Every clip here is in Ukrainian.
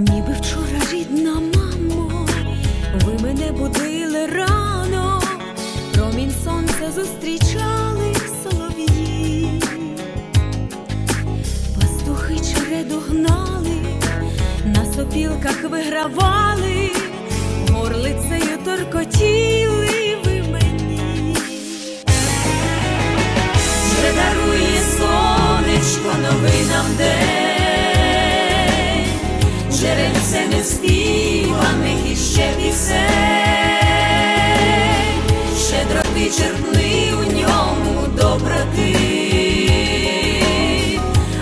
Ніби вчора рідна мамо, ви мене будили рано, промінь сонця зустрічали солов'ї, пастухи череду гнали, на сопілках вигравали, джерельце не співаних іще пісень, щедроти черпни у ньому доброти,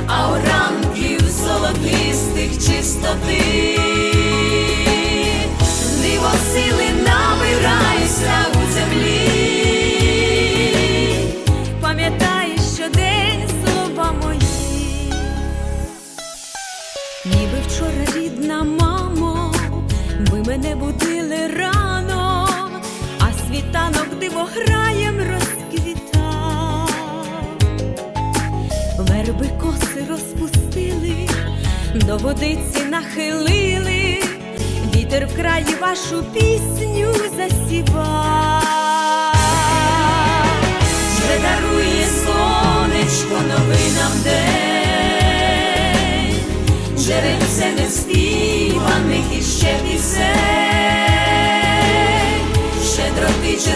а у ранків золотистих чистоти, диво сили набирайся у землі. Ніби вчора рідна мамо, ви мене будили рано, а світанок дивограєм розквітав, верби коси розпустили, до водиці нахилили, вітер в краї вашу пісню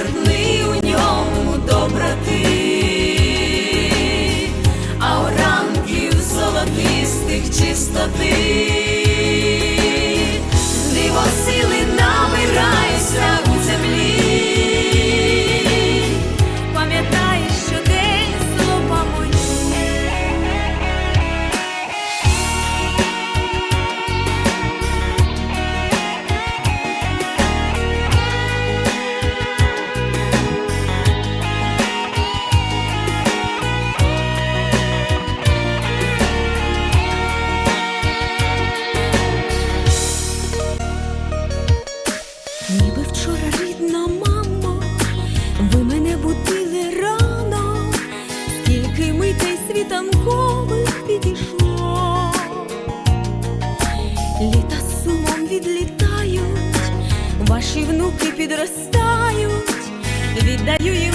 черпни у ньому доброти, а у ранків золотистих чистоти, відлітають, ваші внуки підростають, віддаю їм